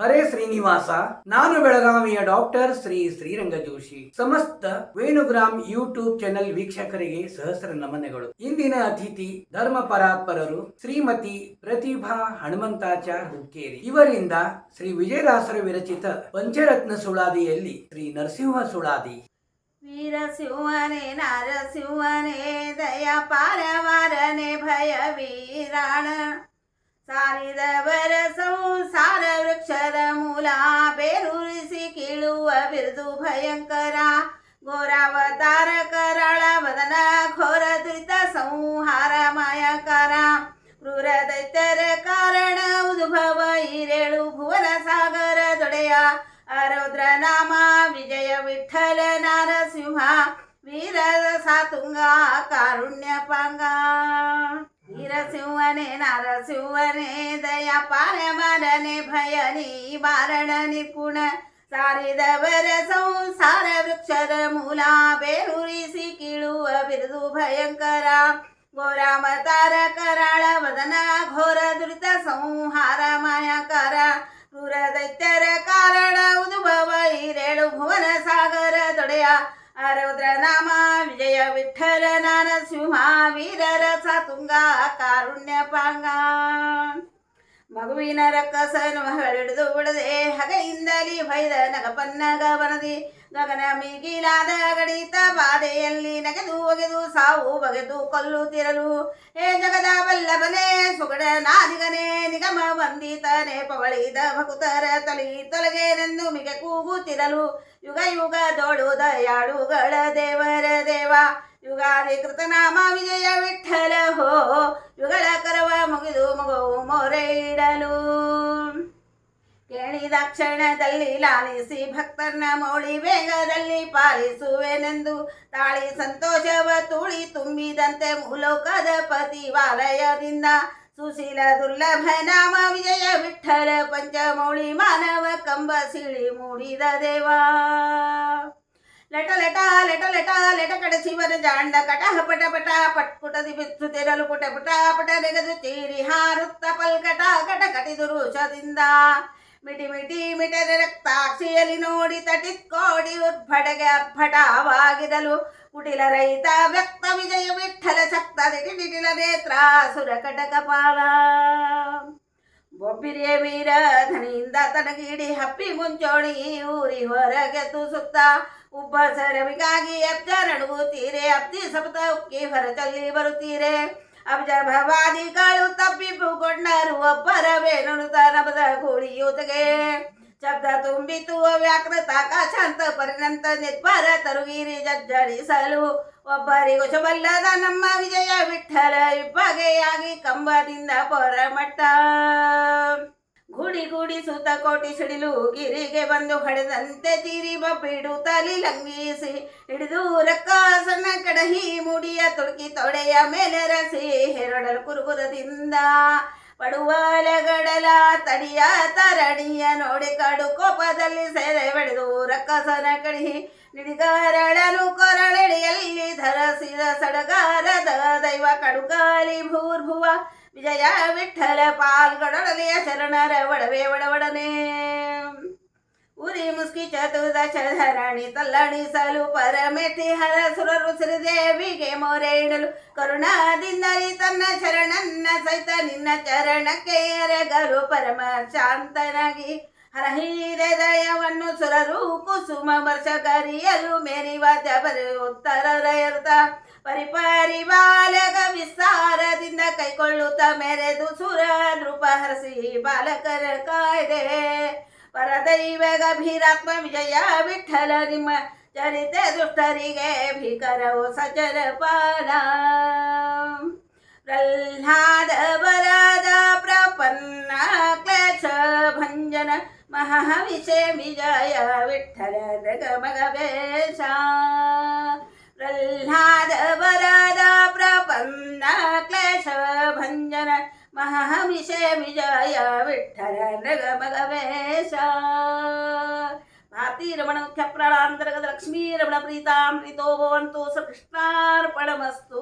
ಹರೇ ಶ್ರೀನಿವಾಸ, ನಾನು ಬೆಳಗಾವಿಯ ಡಾಕ್ಟರ್ ಶ್ರೀ ಶ್ರೀರಂಗ ಜೋಶಿ ಸಮಸ್ತ ವೇಣುಗ್ರಾಮ್ ಯೂಟ್ಯೂಬ್ ಚಾನೆಲ್ ವೀಕ್ಷಕರಿಗೆ ಸಹಸ್ರ ನಮನೆಗಳು. ಇಂದಿನ ಅತಿಥಿ ಧರ್ಮ ಪರಾತ್ಪರರು ಶ್ರೀಮತಿ ಪ್ರತಿಭಾ ಹನುಮಂತಾಚಾರ್ ಹುಕ್ಕೇರಿ. ಇವರಿಂದ ಶ್ರೀ ವಿಜಯದಾಸರ ವಿರಚಿತ ಪಂಚರತ್ನ ಸುಳಾದಿಯಲ್ಲಿ ಶ್ರೀ ನರಸಿಂಹ ಸುಳಾದಿ. ವೀರಸಿಂಹನೇ, ನಾರಸಿಂಹನೇ ದಯ ಪಾರವಾರನೆ ಭಯ ವೀರಾಣ ಸಾರಿದವರ ಸಂಸಾರ ऋषी किळुव बिरजू भयंकरा गोरावतार कराळा वदन घोर द्वित संहार माया करा. क्रूर दैतर कारण उद्भव इरेळू भुवन सागर जोडया आरौद्र नामा विजय विठ्ठल नारसिंहा वीर सातुंगा कारुण्य पांगा. ವೀರಸಿಂಹನೇ ನಾರಸಿಂಹನೇ ದಯ ಪಾರಮರನೆ ಭಯ ನಿವಾರಣ ನಿಪುಣ ಸಾರಿದವರ ಸಂಸಾರ ವೃಕ್ಷದ ಮೂಲ ಬೇರೂರಿಸಿ ಕೀಳುವ ಬಿರುದು ಭಯಂಕರ ಘೋರಾವತಾರ ಕರಾಳ ವದನ ಘೋರ ದುರಿತ ಸಂಹಾರ ನಾರಸಿಂಹ ವೀರರ ಸಾತುಂಗ ಕಾರುಣ್ಯ ಪಾಂಗ. ಮಗುವಿನ ರಕ್ಕಸನು ಹಿಡಿದು ಬಿಡದೆ ಹಗೆಯಿಂದಲಿ ಭೈದ ನಗಪನ್ನಗ ಬನದಿ ಗಗನ ಮಿಗಿಲಾದ ಗಣಿತ ಬಾಧೆಯಲ್ಲಿ ನಗೆದು ಒಗೆದು ಸಾವು ಬಗೆದು ಕೊಲ್ಲುತ್ತಿರಲು. ಹೇ ಜಗದ ಬಲ್ಲಬನೇ ಸುಗಡ ನಾದಿಗನೇ, ನಿಗಮ ವಂದಿತನೇ, ಪವಳಿದ ಭಕುತರ ತಲಿ ತೊಲಗೇನೆಂದು ಮಿಗೆ ಕೂಗುತ್ತಿರಲು. ಯುಗ ಯುಗ ದೊಡು ದಯಾಳುಗಳ ದೇವರ ದೇವ ಯುಗಾದಿ ಕೃತನಾಮ ವಿಜಯ ವಿಠಲ ಹೋ ಯುಗಳ ಕರವ ಮುಗಿದು ಮಗುವು ಮೊರೆ ಇಡಲು ಕೇಳಿದ ಕ್ಷಣದಲ್ಲಿ ಲಾಲಿಸಿ ಭಕ್ತನ ಮೌಳಿ ವೇಗದಲ್ಲಿ ಪಾಲಿಸುವೆನೆಂದು ತಾಳಿ ಸಂತೋಷವ ತುಳಿ ತುಂಬಿದಂತೆ ಮೂಲೋಕದ ಪತಿವಾಲಯದಿಂದ ಸುಶೀಲ ದುರ್ಲಭ ನಾಮ ವಿಜಯ ವಿಠಲ ಪಂಚಮೌಳಿ ಮಾನವ ಕಂಬ ಸಿಳಿ ಮೂಡಿದ ದೇವಾ. ಲಟ ಲಟ ಲಟ ಲಟ ಲಟ ಕಡ ಶಿವನ ಜಾಂಡ ಕಟ ಪಟ ಪಟ ಪಟ್ಪುಟದಿ ಬಿಚ್ಚುತ್ತಿರಲು ಪುಟ ಪುಟ ಪಟ ನೆಗೆದು ತೀರಿ ಹಾರುತ್ತ ಪಲ್ಕಟ ಕಟ ಕಟಿದು ರೋಷದಿಂದ ಮಿಟಿ ಮಿಟಿ ಮಿಟದ ರಕ್ತಾಕ್ಷಿಯಲ್ಲಿ ನೋಡಿ ತಟಿತ್ಕೋಡಿ ಉದ್ಭಟಗೆ ಅರ್ಭಟವಾಗಿರಲು ಕುಟಿಲ ರಹಿತ ವ್ಯಕ್ತ ವಿಜಯ ವಿಠಲ ಶಕ್ತ ದಿಟಿಲ ನೇತ್ರ ಸುರ ಕಟಕಪಾಲ ಬೊಬ್ಬಿರಿಯ ವೀರ ಧನಿಯಿಂದ ತನಗಿಡಿ ಹಪ್ಪಿ ಮುಂಚೋಣಿ ಊರಿ ಹೊರಗೆ ತೂಸುತ್ತ ಉಬ್ಬ ಸರವಿಗಾಗಿ ಅಬ್ಜ ನಡುಗುತ್ತೀರೆ ಅಬ್ದಿ ಸಪತ ಉಕ್ಕಿ ಹೊರಚಲ್ಲಿ ಬರುತ್ತೀರೆ ಅಬ್ಜ ಭವಾದಿಗಳು ತಪ್ಪಿಪುಕೊಂಡರು ಒಬ್ಬರವೇನುತ ನಬದ ಗೂಳಿಯೂತಗೆ ಶಬ್ದ ತುಂಬಿತು, ವ್ಯಾಕೃತ ಶಾಂತ ಪರಿಣಂತ ನಿರ್ಭರ ತರುಗಿರಿ ಜಜ್ಜರಿಸಲು ಒಬ್ಬರಿಗೂ ಹೊಸಬಲ್ಲದ ನಮ್ಮ ವಿಜಯ ವಿಠಲ ಇಬ್ಬಗೆಯಾಗಿ ಕಂಬದಿಂದ ಪೊರಮಟ್ಟ ಗುಡಿ ಗುಡಿ ಸುತ ಕೋಟಿ ಸಿಡಿಲು ಗಿರಿಗೆ ಬಂದು ಹೊಡೆದಂತೆ ತೀರಿ ಬಿಡು ತಲಿ ಲಂಘಿಸಿ ಹಿಡಿದು ರಕ್ಕಾಸನ ಕಡಹಿ ಮುಡಿಯ ತುಳುಕಿ ತೊಡೆಯ ಮೇಲೆ ರಸಿ, ಹೆರಡಲು ಕುರುಕುರದಿಂದ ಪಡುವಲಗಡಲ ತಡಿಯ ತರಣಿಯ ನೋಡಿ ಕಡು ಕೋಪದಲ್ಲಿ ಸೆರೆ ಬೆಳೆದು ರಕ್ಕಸನ ಕಡಿಹಿ ನಿಡಿಗಾರಳನು ಕೊರಳೆಡೆಯಲ್ಲಿ ಧರಸಿದ ಸಡಗಾರದ ದೈವ ಕಡುಗಾಲಿ ಭೂರ್ಭುವ ವಿಜಯ ವಿಠಲ ಪಾಲ್ಗಡಲೆಯ ಶರಣರ ಒಡವೆ ಒಡವಡನೆ ಉರಿ ಮುಸ್ಕಿ ಚತುರ್ದಶ ಧರಣಿ ತಲ್ಲಣಿಸಲು ಪರಮೇತಿ ಹರ ಸುರರು ಶ್ರೀದೇವಿಗೆ ಮೊರೆ ಇಡಲು. ಕರುಣಾದಿಂದಲಿ ತನ್ನ ಶರಣನ್ನ ಸಹಿತ ನಿನ್ನ ಚರಣಕ್ಕೆ ಎರಗಲು ಪರಮ ಶಾಂತನಾಗಿ ಹರ ದಯವನ್ನು ಸುರರು ಕುಸುಮ ವರ್ಷ ಕರಿಯಲು ಮೇರಿವಾದ್ಯ ಬರು ಉತ್ತರ ಪರಿಪರಿ ಬಾಲಕ ವಿಸ್ತಾರದಿಂದ ಕೈಕೊಳ್ಳುತ್ತ ಮೆರೆದು ಸುರ ನೃಪ ಹರಸಿ ಬಾಲಕರ ಕಾಯ್ದೆ. ಪರದೈವ ಗಭೀರಾತ್ಮ ವಿಜಯ ವಿಠಲ ನಿಮ್ಮ ಚರಿತ ದುಷ್ಟರಿಗೆ ಭೀಕರವು ಸಚರ ಪಾಲ ಪ್ರಹ್ಲಾದ ಬರದ ಪ್ರಪನ್ನ ಕ್ಲೇಶ ಭಂಜನ ಮಹಾವಿಷಯ ವಿಜಯ ವಿಠಲ ಮಗವೇಶ ಪ್ರಹ್ಲಾದ ವರದ ಪ್ರಪನ್ನ ಕ್ಲೇಶ ಭಂಜನ ಮಹಾವಿಷಯ ವಿಜಯ ವಿಠಲ ನಗಮಗವೇಶ స్వాతిరమణ ముఖ్యప్రాణాంతర్గత లక్ష్మీరమణ ప్రీతామృతో భవంతు శ్రీకృష్ణార్పణమస్తు